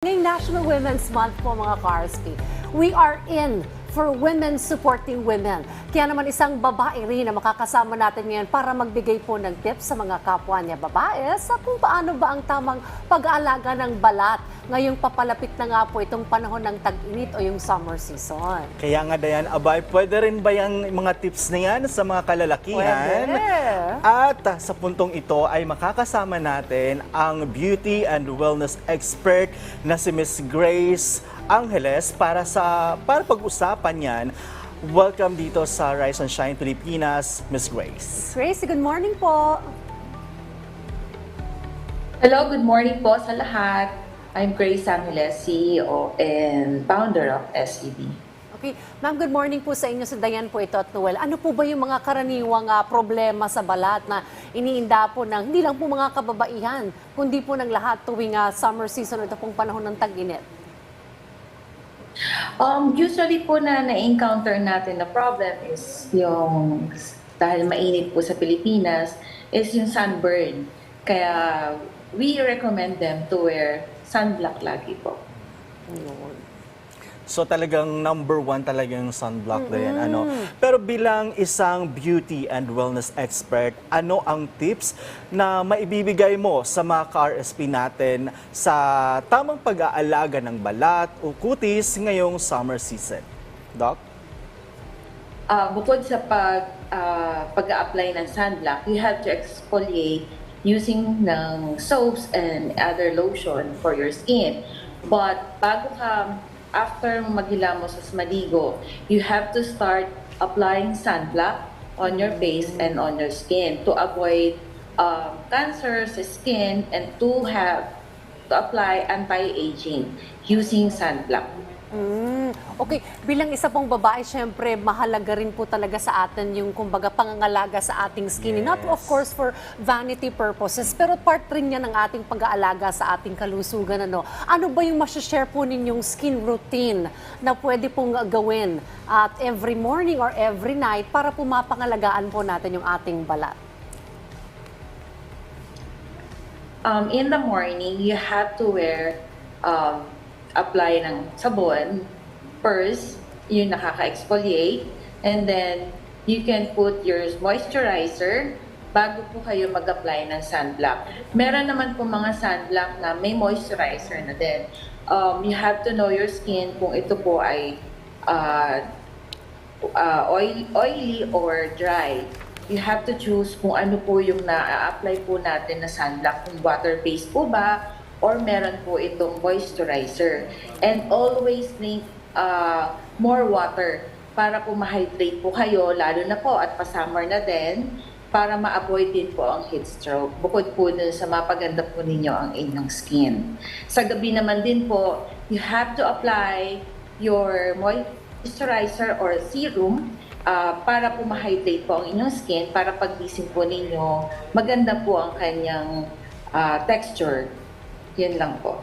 Ngayong National Women's Month po mga Karspi, we are in for women supporting women. Kaya naman isang babae rin na makakasama natin ngayon para magbigay po ng tips sa mga kapwa niya babae sa kung paano ba ang tamang pag-aalaga ng balat. Ngayong papalapit na nga po itong panahon ng tag-init o yung summer season. Kaya nga Dayan, abay, pwede rin ba yung mga tips na yan sa mga kalalakihan? Pwede. At sa puntong ito ay makakasama natin ang beauty and wellness expert na si Miss Grace Angeles para sa para pag-usapan yan. Welcome dito sa Rise and Shine Pilipinas, Miss Grace. Gracie, good morning po. Hello, good morning po sa lahat. I'm Grace Angeles, CEO and founder of SEB. Okay, ma'am, good morning po sa inyo sa Dayan po ito at Noel. Ano po ba yung mga karaniwang ah, problema sa balat na iniinda po ng hindi lang po mga kababaihan, kundi po ng lahat tuwing ah, summer season o ito pong panahon ng tag-init? Um, usually po na na-encounter natin na problem is yung, dahil mainit po sa Pilipinas, is yung sunburn. Kaya we recommend them to wear sunblock lagi po. So talagang number one talaga yung sunblock na yan. Ano? Pero bilang isang beauty and wellness expert, ano ang tips na maibibigay mo sa mga ka-RSP natin sa tamang pag-aalaga ng balat o kutis ngayong summer season? Doc? Uh, bukod sa pag, uh, pag-apply ng sunblock, you have to exfoliate using ng soaps and other lotion for your skin. But bago ka, after maghilamos sa maligo, you have to start applying sunblock on your face and on your skin to avoid um, cancer sa skin and to have to apply anti-aging using sunblock. Mm, okay, bilang isa pong babae, syempre mahalaga rin po talaga sa atin yung kumbaga pangangalaga sa ating skin. Not of Yes. course for vanity purposes, pero part rin yan ng ating pag-aalaga sa ating kalusugan. Ano, ano ba yung share po ninyong skin routine na pwede pong gawin at every morning or every night para po mapangalagaan po natin yung ating balat? um, in the morning, you have to wear, um, apply ng sabon. First, yung nakaka-exfoliate. And then, you can put your moisturizer bago po kayo mag-apply ng sunblock. Meron naman po mga sunblock na may moisturizer na din. Um, you have to know your skin kung ito po ay uh, uh, oil, oily or dry, you have to choose kung ano po yung na-apply po natin na sunblock, kung water-based po ba, or meron po itong moisturizer. And always drink uh, more water para po ma-hydrate po kayo, lalo na po at pa-summer na din, para ma-avoid din po ang heat stroke. Bukod po dun sa mapaganda po ninyo ang inyong skin. Sa gabi naman din po, you have to apply your moisturizer or serum ah, para po ma-hydrate po ang inyong skin para paggising po ninyo, maganda po ang kanyang ah, texture. Yan lang po.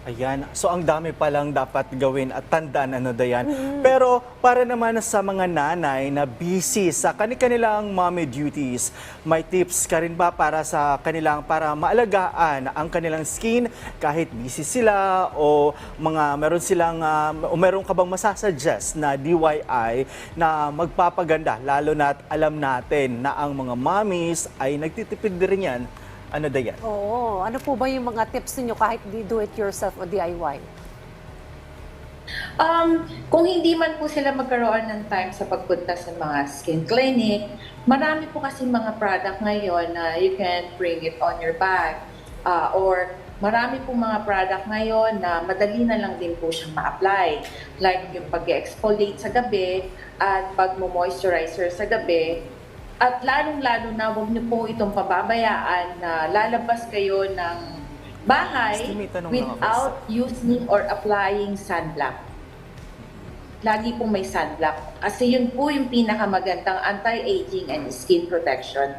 Ayan. So ang dami palang dapat gawin at tandaan ano Dayan. Pero para naman sa mga nanay na busy sa kanilang mommy duties, may tips ka rin ba para sa kanilang para maalagaan ang kanilang skin kahit busy sila o mga meron silang ah, o meron ka bang masasuggest na DIY na magpapaganda lalo na alam natin na ang mga mommies ay nagtitipid din yan. Ano Dayan? Oo, ano po ba yung mga tips ninyo kahit di do it yourself o DIY? Um, kung hindi man po sila magkaroon ng time sa pagpunta sa mga skin clinic, marami po kasi mga product ngayon na you can bring it on your bag. Ah, or marami po mga product ngayon na madali na lang din po siyang ma-apply. Like yung pag-exfoliate sa gabi at pag-moisturizer sa gabi. At lalong-lalo na huwag niyo po itong pababayaan na lalabas kayo ng bahay without using or applying sunblock. Lagi pong may sunblock. Kasi yun po yung pinakamagandang anti-aging and skin protection.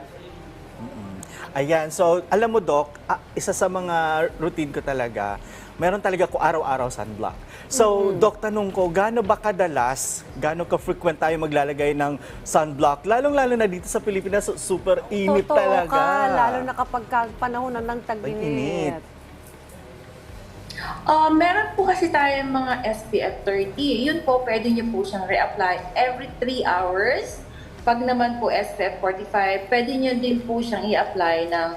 Ayan, so alam mo Doc, ah, isa sa mga routine ko talaga, meron talaga ko araw-araw sunblock. So Doc, tanong ko, gaano ba kadalas, gaano ka-frequent tayo maglalagay ng sunblock? Lalong-lalo na dito sa Pilipinas, super init Totoo talaga. ka, lalo na kapag ka- panahon na ng Tag-init. Uh, meron po kasi tayong mga SPF 30. Yun po, pwede nyo po siyang reapply every 3 hours. Pag naman po SPF 45, pwede nyo din po siyang i-apply ng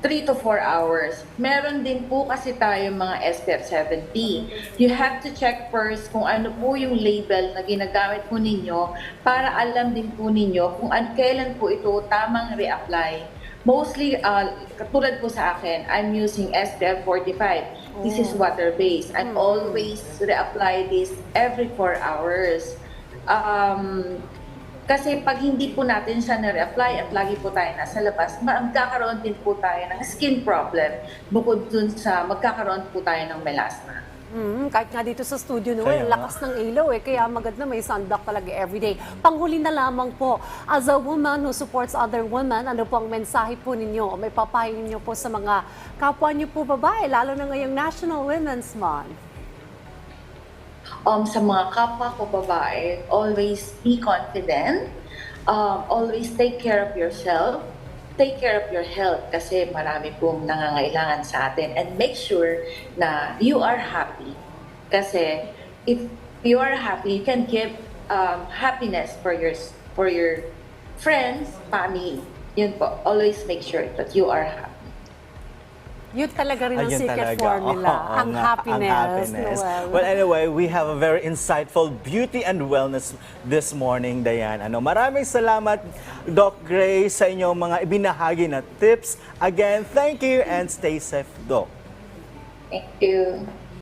3 to 4 hours. Meron din po kasi tayong mga SPF 70. You have to check first kung ano po yung label na ginagamit po ninyo para alam din po ninyo kung an kailan po ito tamang reapply. Mostly, uh, katulad po sa akin, I'm using SPF 45. This is water-based. I always reapply this every 4 hours. Um, kasi pag hindi po natin siya na-reapply at lagi po tayo nasa labas, ma- magkakaroon din po tayo ng skin problem bukod dun sa magkakaroon po tayo ng melasma. Mm, kahit nga dito sa studio Kaya Noel, nga. lakas ng ilaw eh. Kaya maganda may sunblock talaga everyday. Panghuli na lamang po, as a woman who supports other women, ano po ang mensahe po ninyo o may papayo ninyo po sa mga kapwa niyo po babae, lalo na ngayong National Women's Month? Um, sa mga kapwa ko babae, always be confident, um, always take care of yourself, take care of your health kasi marami pong nangangailangan sa atin and make sure na you are happy. Kasi if you are happy, you can give um, happiness for your for your friends, family. Yun po, always make sure that you are happy. Yun talaga rin ang Ayun secret talaga. formula, Oo, ang, nga, happiness, ang happiness. Noel. Well, anyway, we have a very insightful beauty and wellness this morning, Diane. Ano, maraming salamat, Doc Gray, sa inyong mga ibinahagi na tips. Again, thank you and stay safe, Doc. Thank you.